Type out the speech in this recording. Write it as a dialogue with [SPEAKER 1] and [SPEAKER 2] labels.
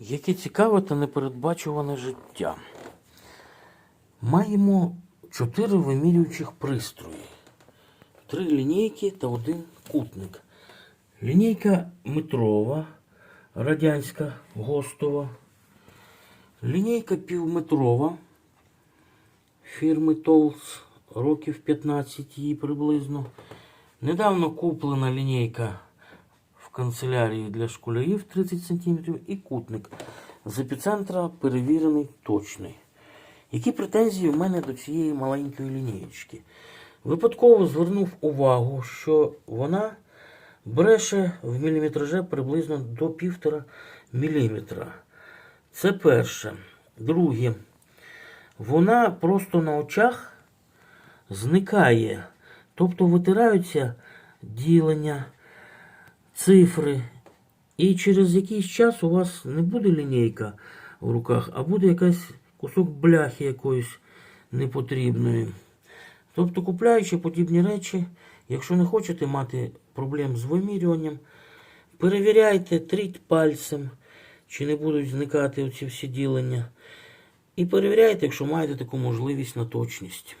[SPEAKER 1] Яке цікаве та непередбачуване життя. Маємо чотири вимірюючих пристрої, три лінійки та один кутник. Лінійка метрова, радянська, гостова. Лінійка півметрова фірми Толс, років 15 їй приблизно. Недавно куплена лінійка канцелярії для школярів 30 см і кутник з епіцентра перевірений точний. Які претензії в мене до цієї маленької лінієчки? Випадково звернув увагу, що вона бреше в міліметраже приблизно до 1,5 міліметра. Це перше. Друге, вона просто на очах зникає. Тобто витираються ділення, цифри. І через якийсь час у вас не буде лінійка в руках, а буде якась кусок бляхи якоїсь непотрібної. Тобто, купляючи подібні речі, якщо не хочете мати проблем з вимірюванням, перевіряйте, тріть пальцем, чи не будуть зникати оці всі ділення. І перевіряйте, якщо маєте таку можливість на точність.